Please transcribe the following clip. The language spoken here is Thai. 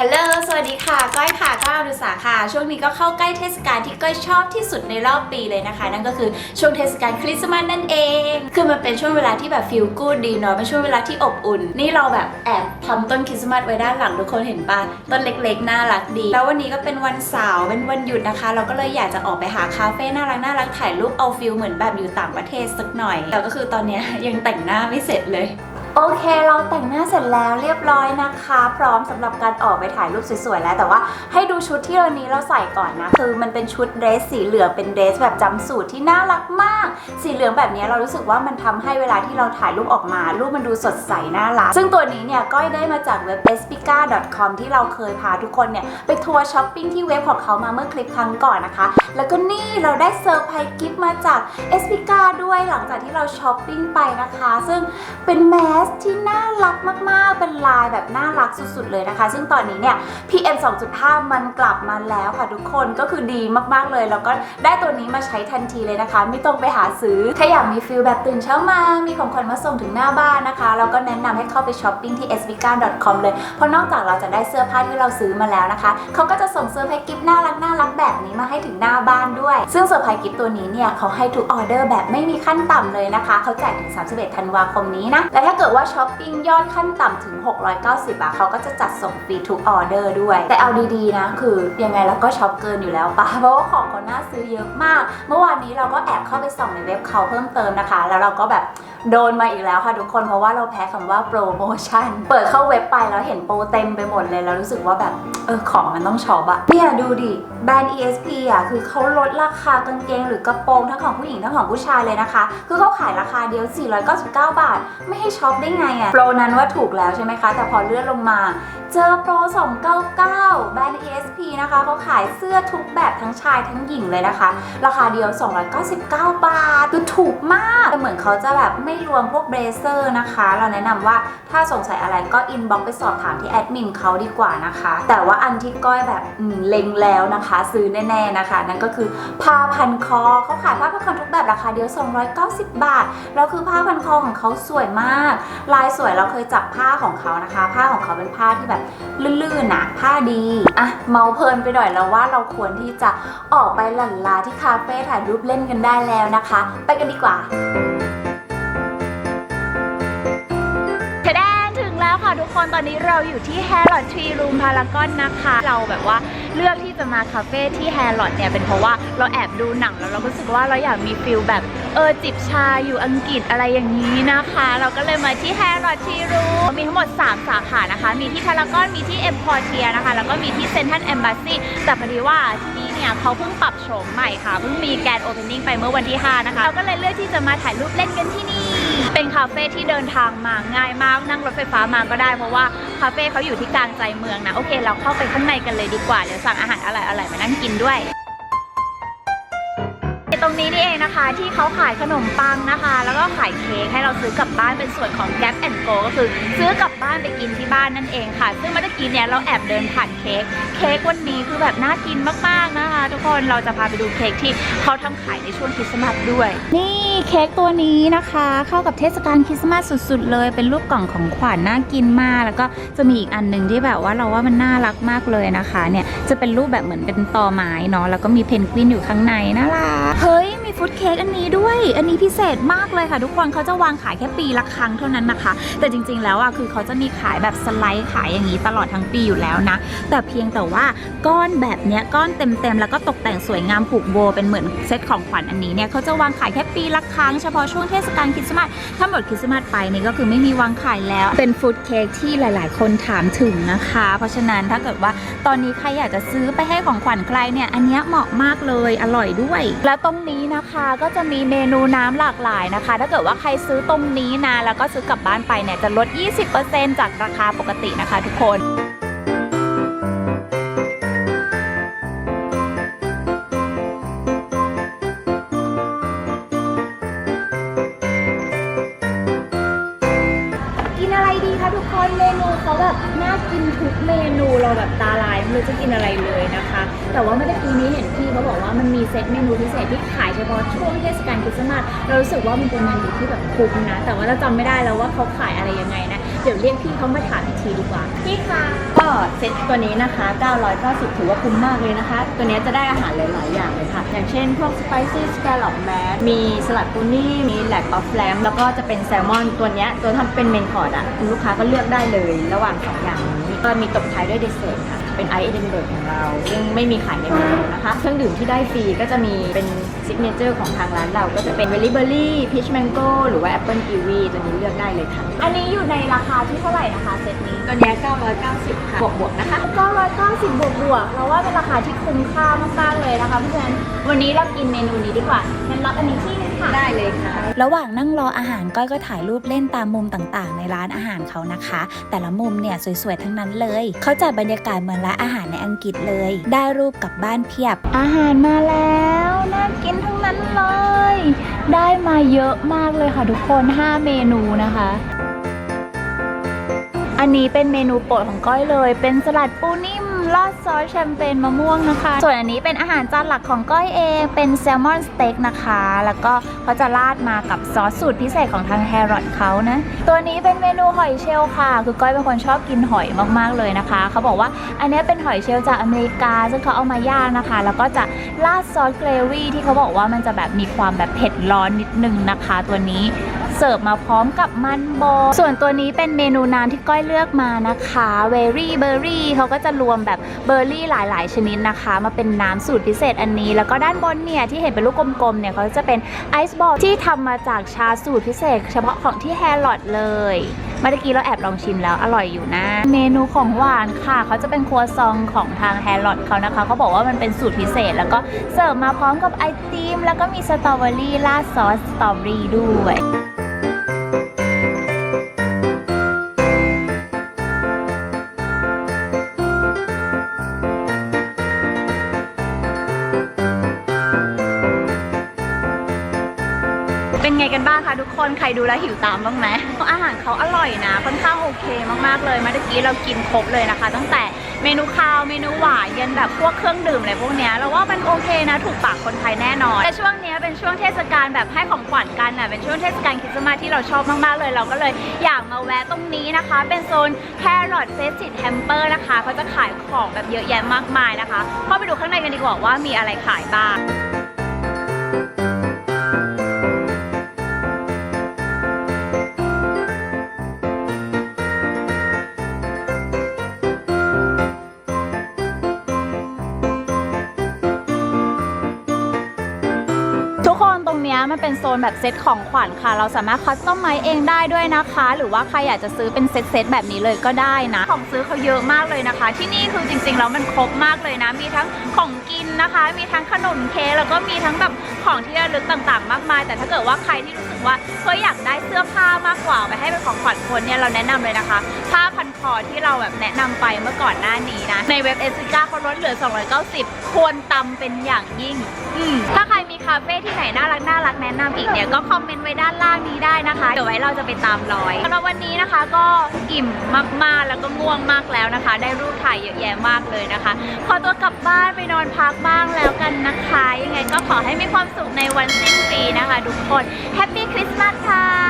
ฮัลโหล สวัสดีค่ะ ก้อยค่ะ ก้อยอนุสาค่ะ ช่วงนี้ก็เข้าใกล้เทศกาลที่ก้อยชอบที่สุดในรอบปีเลยนะคะ นั่นก็คือช่วงเทศกาลคริสต์มาสนั่นเอง คือมันเป็นช่วงเวลาที่แบบฟิลกูดดีเนาะ เป็นช่วงเวลาที่อบอุ่น นี่เราแบบแอบทำต้นคริสต์มาสไว้ด้านหลังทุกคนเห็นปะต้นเล็กๆ น่ารักดี แล้ววันนี้ก็เป็นวันเสาร์เป็นวันหยุดนะคะ เราก็เลยอยากจะออกไปหาคาเฟ่น่ารักน่ารักถ่ายรูปเอาฟิลเหมือนแบบอยู่ต่างประเทศสักหน่อย แต่ก็คือตอนเนี้ยยังแต่งหน้าไม่เสร็จเลย โอเคเราแต่งหน้าเสร็จแล้วเรียบร้อยนะคะ พร้อมสำหรับการออกไปถ่ายรูปสวยๆแล้ว แต่ว่าให้ดูชุดที่วันนี้เราใส่ก่อนนะ คือมันเป็นชุดเดรสสีเหลืองเป็นเดรสแบบจำสูตรที่น่ารักมาก สีเหลืองแบบนี้เรารู้สึกว่ามันทำให้เวลาที่เราถ่ายรูปออกมา รูปมันดูสดใสน่ารัก ซึ่งตัวนี้เนี่ยก้อยได้มาจากเว็บ e s p i c a c o m ที่เราเคยพาทุกคนเนี่ยไปทัวร์ช้อปปิ้งที่เว็บของเขามาเมื่อคลิปครั้งก่อนนะคะ แล้วก็นี่เราได้เซอร์ไพรส์กิฟต์มาจาก e s p i c a ด้วยหลังจากที่เราช้อปปิ้งไปนะคะ ซึ่งเป็นแมสที่น่ารักมากๆ เป็นลายแบบน่ารักสุดๆเลยนะคะ ซึ่งตอนนี้เนี่ย PM 2.5 มันกลับมาแล้วค่ะทุกคนก็คือดีมากๆเลย แล้วก็ได้ตัวนี้มาใช้ทันทีเลยนะคะ ไม่ต้องไปหาซื้อ ถ้าอยากมีฟิลแบบตื่นเช้ามา มีของขวัญมาส่งถึงหน้าบ้านนะคะเราก็แนะนำให้เข้าไปช้อปปิ้งที่ s v k a c o m เลย เพราะนอกจากเราจะได้เสื้อผ้าที่เราซื้อมาแล้วนะคะ เขาก็จะส่งเสื้อผ้ากิฟต์น่ารักน่ารักแบบนี้มาให้ถึงหน้าบ้านด้วย ซึ่งเซอร์ไพรส์กิฟต์ตัวนี้เนี่ยเขาให้ทุกออเดอร์แบบไม่มีขั้นต่ำเลยนะคะ เขาแจกถึง 31 ธันวาคมนี้นะและถ้าเกิดว่าช้อปปิ้งยอดขั้นต่ำถึง 690บาทเขาก็จะจัดส่งฟรีทุกออเดอร์ด้วย แต่เอาดีๆนะคือยังไงเราก็ช็อปเกินอยู่แล้วปะเพราะว่าของเขาน่าซื้อเยอะมาก เมื่อวานนี้เราก็แอบเข้าไปส่องในเว็บเขาเพิ่มเติมนะคะ แล้วเราก็แบบโดนมาอีกแล้วค่ะทุกคนเพราะว่าเราแพ้คำว่าโปรโมชั่นเปิดเข้าเว็บไปแล้วเห็นโปรเต็มไปหมดเลย แล้วรู้สึกว่าแบบเออของมันต้องช็อปอะเนี่ยดูดิ แบรนด์ ESP อะคือเขาลดราคากางเกงหรือกระโปรงทั้งของผู้หญิงทั้งของผู้ชายเลยนะคะ คือเขาขายราคาเดียว 499 บาท ไม่ให้ช็อปได้ไงอะโปรนั้นว่าถูกแล้วใช่ไหมคะ แต่พอเลื่อนลงมา เจอโปร 299 แบรนด์ ESP นะคะเขาขายเสื้อทุกแบบทั้งชายทั้งหญิงเลยนะคะ ราคาเดียว 299 บาทคือถูกมากแต่เหมือนเขาจะแบบไม่รวมพวกเบรเซอร์นะคะ เราแนะนำว่าถ้าสงสัยอะไรก็อินบ็อกไปสอบถามที่แอดมินเขาดีกว่านะคะ แต่ว่าอันที่ก้อยแบบเล็งแล้วนะคะ ซื้อแน่ๆนะคะ นั่นก็คือผ้าพันคอเขาขายผ้าพันคอทุกแบบราคาเดียว 290 บาท แล้วคือผ้าพันคอของเขาสวยมาก ลายสวยเราเคยจับผ้าของเขานะคะ ผ้าของเขาเป็นผ้าที่แบบลื่นๆนะผ้าดีอะเมาเพลินไปหน่อยแล้วว่าเราควรที่จะออกไปหลั่นลาที่คาเฟ่ถ่ายรูปเล่นกันได้แล้วนะคะ ไปกันดีกว่า คนตอนนี้เราอยู่ที่ Harrod Tree Room Paragon นะคะ เราแบบว่าเลือกที่จะมาคาเฟ่ที่ Harrod เนี่ยเป็นเพราะว่าเราแอบดูหนังแล้วเรารู้สึกว่าเราอยากมีฟิลแบบเออจิบชาอยู่อังกฤษอะไรอย่างนี้นะคะ เราก็เลยมาที่ Harrod Tree Room มีทั้งหมด 3 สาขานะคะ มีที่ Paragon มีที่ M Quartier นะคะ แล้วก็มีที่ Central Embassy แต่พอดีว่าที่นี่เนี่ยเขาเพิ่งปรับโฉมใหม่ค่ะเพิ่งมีแกรนโอเพนนิ่งไปเมื่อวันที่ 5 นะคะ เราก็เลยเลือกที่จะมาถ่ายรูปเล่นกันที่นี่ เป็นคาเฟ่ที่เดินทางมาง่ายมากนั่งรถไฟฟ้ามาก็ได้เพราะว่าคาเฟ่เขาอยู่ที่กลางใจเมืองนะโอเค เราเข้าไปข้างในกันเลยดีกว่าเดี๋ยวสั่งอาหารอร่อยๆมานั่งกินด้วย ตรงนี้นี่เองนะคะ ที่เขาขายขนมปังนะคะ แล้วก็ขายเค้กให้เราซื้อกลับบ้านเป็นส่วนของ Gap and Go ก็คือซื้อกลับบ้านไปกินที่บ้านนั่นเองค่ะ ซึ่งเมื่อกี้เนี่ยเราแอบเดินผ่านเค้กเค้กวันนี้คือแบบน่ากินมากๆนะคะ ทุกคนเราจะพาไปดูเค้กที่เขาทำขายในช่วงคริสต์มาสด้วย นี่เค้กตัวนี้นะคะ เข้ากับเทศกาลคริสต์มาสสุดๆ เลยเป็นรูปกล่องของขวัญน่ากินมาก แล้วก็จะมีอีกอันหนึ่งที่แบบว่าเราว่ามันน่ารักมากเลยนะคะ เนี่ยจะเป็นรูปแบบเหมือนเป็นตอไม้เนาะแล้วก็มีเพนกวินอยู่ข้างในน่ารักเฮ้ย ฟุตเค้กอันนี้ด้วย อันนี้พิเศษมากเลยค่ะ ทุกคนเขาจะวางขายแค่ปีละครั้งเท่านั้นนะคะ แต่จริงๆแล้วอะคือเขาจะมีขายแบบสไลด์ขายอย่างนี้ตลอดทั้งปีอยู่แล้วนะ แต่เพียงแต่ว่าก้อนแบบเนี้ยก้อนเต็มๆ แล้วก็ตกแต่งสวยงามผูกโบเป็นเหมือนเซตของขวัญอันนี้เนี่ยเขาจะวางขายแค่ปีละครั้งเฉพาะช่วงเทศกาลคริสต์มาสถ้าหมดคริสต์มาสไปนี่ก็คือไม่มีวางขายแล้ว เป็นฟู้ดเค้กที่หลาย ๆ คนถามถึงนะคะ เพราะฉะนั้นถ้าเกิดว่าตอนนี้ใครอยากจะซื้อไปให้ของขวัญใครเนี่ยอันนี้เหมาะมากเลยอร่อยด้วย แล้วตรงนี้นะ คะก็จะมีเมนูน้ำหลากหลายนะคะ ถ้าเกิดว่าใครซื้อตรงนี้นะ แล้วก็ซื้อกลับบ้านไปเนี่ยจะลด 20%จากราคาปกตินะคะทุกคน ทุกคนเมนูเขาแบบน่ากินทุกเมนูเราแบบตาลายไม่รู้จะกินอะไรเลยนะคะ แต่ว่าเมื่อกี้นี้เห็นพี่เขาบอกว่ามันมีเซตเมนูพิเศษที่ขายเฉพาะช่วงเทศกาลคริสต์มาสเรารู้สึกว่ามันเป็นเมนูที่แบบคุ้มนะ แต่ว่าเราจำไม่ได้แล้วว่าเขาขายอะไรยังไงนะ เดี๋ยวเรียกพี่เขามาถามอีกทีดีกว่าพี่คะก็เซ็ตตัวนี้นะคะ 990 ถือว่าคุ้มมากเลยนะคะ ตัวนี้จะได้อาหารหลาย ๆ อย่างเลยค่ะ อย่างเช่น พวกสไปซี่สแกล o อ m แมสมีสลัดปูนี่ มีแหลกออฟแลมแล้วก็จะเป็นแซลมอนตัวนี้ตัวทำเป็นเมนคอร์ดอะคุณลูกค้าก็เลือกได้เลย ระหว่าง2อย่างนี้ก็มีตบท้ายด้วยเดสเซอร์ค่ะ เป็นไอซ์เอเดนเบิร์กของเรา ซึ่งไม่มีขายในเมนูนะคะ เครื่องดื่มที่ได้ฟรีก็จะมีเป็นซิกเนเจอร์ของทางร้านเรา ก็จะเป็นเวลลี่เบอร์รี่พีชแมงโก้หรือว่าแอปเปิลกีวีตัวนี้เลือกได้เลยค่ะ อันนี้อยู่ในราคาที่เท่าไหร่นะคะเซตนี้ ตัวเนี้ย990 ค่ะบวกๆนะคะ 990 บวกบวกๆเราว่าเป็นราคาที่คุ้มค่ามากๆเลยนะคะเพราะฉะนั้นวันนี้เรากินเมนูนี้ดีกว่างั้นรับอันนี้ที่นึงค่ะ ได้เลยค่ะ ระหว่างนั่งรออาหารก้อยก็ถ่ายรูปเล่นตามมุมต่างๆ ในร้านอาหารเขานะคะ แต่ละมุมเนี่ยสวยๆทั้งนั้นเลย เขาจัดบรรยากาศเหมือนร้านอาหารในอังกฤษเลย ได้รูปกลับบ้านเพียบ อาหารมาแล้วน่ากินทั้งนั้นเลย ได้มาเยอะมากเลยค่ะทุกคน 5 เมนูนะคะ อันนี้เป็นเมนูโปรดของก้อยเลย เป็นสลัดปูนิ่ม ราดซอสแชมเปญมะม่วงนะคะ ส่วนอันนี้เป็นอาหารจานหลักของก้อยเองเป็นแซลมอนสเต็กนะคะ แล้วก็เขาจะราดมากับซอสสูตรพิเศษของทางแฮร์รอดเขานะ ตัวนี้เป็นเมนูหอยเชลล์ค่ะ คือก้อยเป็นคนชอบกินหอยมากๆเลยนะคะ เขาบอกว่าอันนี้เป็นหอยเชลล์จากอเมริกา ซึ่งเขาเอามาย่างนะคะ แล้วก็จะราดซอสเกรวี่ที่เขาบอกว่ามันจะแบบมีความแบบเผ็ดร้อนนิดนึงนะคะ ตัวนี้ เสิร์ฟมาพร้อมกับมันบอส่วนตัวนี้เป็นเมนูน้ำที่ก้อยเลือกมานะคะเวอรี่เบอร์รี่เขาก็จะรวมแบบเบอร์รี่หลาย ๆ ชนิดนะคะ มาเป็นน้ำสูตรพิเศษอันนี้ แล้วก็ด้านบนเนี่ยที่เห็นเป็นลูกกลม ๆ เนี่ยเขาจะเป็นไอซ์บอลที่ทำมาจากชาสูตรพิเศษ เฉพาะของที่แฮร์ลอดเลยเมื่อกี้เราแอบลองชิมแล้วอร่อยอยู่นะ เมนูของหวานค่ะ เขาจะเป็นครัวซองของทางแฮร์ลอดเขานะคะ เขาบอกว่ามันเป็นสูตรพิเศษ แล้วก็เสิร์ฟมาพร้อมกับไอติมแล้วก็มีสตรอเบอรี่ราดซอสสตรอเบอรี่ด้วย คนใครดูแลหิวตามบ้างไหมอาหารเขาอร่อยนะค่อนข้างโอเคมากๆเลยเมื่อกี้เรากินครบเลยนะคะ ตั้งแต่เมนูข้าวเมนูหวานยันแบบพวกเครื่องดื่มอะไรพวกเนี้ยเราว่ามันโอเคนะถูกปากคนไทยแน่นอน แต่ช่วงเนี้ยเป็นช่วงเทศกาลแบบให้ของขวัญกันอะเป็นช่วงเทศกาลคริสต์มาสที่เราชอบมากๆเลย เราก็เลยอยากมาแวะตรงนี้นะคะ เป็นโซนแครอทเฟสติดแฮมเปอร์นะคะเขาจะขายของแบบเยอะแยะมากมายนะคะเข้าไปดูข้างในกันดีกว่าว่ามีอะไรขายบ้าง มันเป็นโซนแบบเซตของขวัญค่ะ เราสามารถคัสตอมไมซ์เองได้ด้วยนะคะ หรือว่าใครอยากจะซื้อเป็นเซตเซตแบบนี้เลยก็ได้นะ ของซื้อเขาเยอะมากเลยนะคะ ที่นี่คือจริงๆแล้วมันครบมากเลยนะ มีทั้งของกินนะคะ มีทั้งขนมเค้กแล้วก็มีทั้งแบบของที่ระลึกต่างๆ มากมาย แต่ถ้าเกิดว่าใครที่รู้สึกว่าเฮ้ยอยากได้เสื้อผ้ามากกว่าไปให้เป็นของขวัญคนเนี่ยเราแนะนำเลยนะคะผ้าพันคอที่เราแบบแนะนำไปเมื่อก่อนหน้านี้นะ ในเว็บเอซิก้าเขาลดเหลือ 290 ควรตำเป็นอย่างยิ่งถ้าใครมีคาเฟ่ที่ไหนน่ารักน่ารักกแนะนำอีกเนี่ยก็คอมเมนต์ไว้ด้านล่างนี้ได้นะคะ เดี๋ยวไว้เราจะไปตามรอยสำหรับวันนี้นะคะก็อิ่มมากๆแล้วก็ง่วงมากแล้วนะคะ ได้รูปถ่ายเยอะแยะมากเลยนะคะ ขอตัวกลับบ้านไปนอนพักบ้างแล้วกันนะคะ ยังไงก็ขอให้มีความสุขในวันสิ้นปีนะคะ ทุกคนแฮปปี้คริสต์มาสค่ะ